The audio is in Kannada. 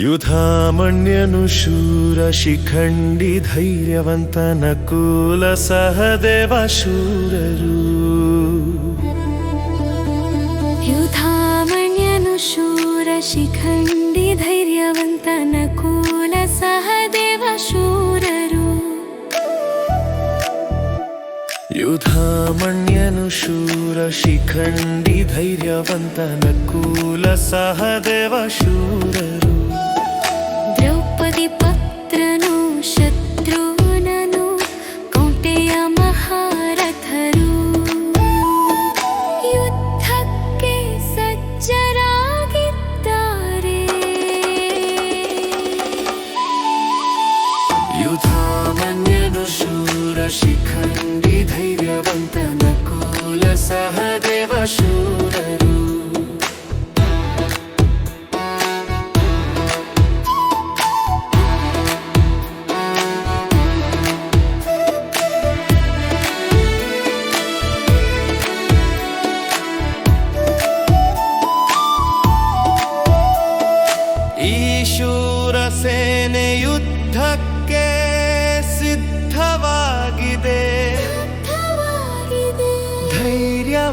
ಯುಧಾಮಣ್ಯನು ಶೂರ ಶಿಖಂಡಿ ಧೈರ್ಯವಂತನ ಕೂಲ ಸಹದೇವ ಶೂರರು ಯುಧಾಮಣ್ಯನು ಶೂರ ಶಿಖಂಡಿ ಧೈರ್ಯವಂತನ ಕೂಲ ಸಹದೇವ ಶೂರರು ಯುಧಾಮಣ್ಯನು ಶೂರ ಶಿಖಂಡಿ ಧೈರ್ಯವಂತನ ಕೂಲ ಸಹದೇವ ಶೂರರು शिखङ्गि धैर्यवन्त न कोलसह देव युद्धके ईशूरसेन सिद्धव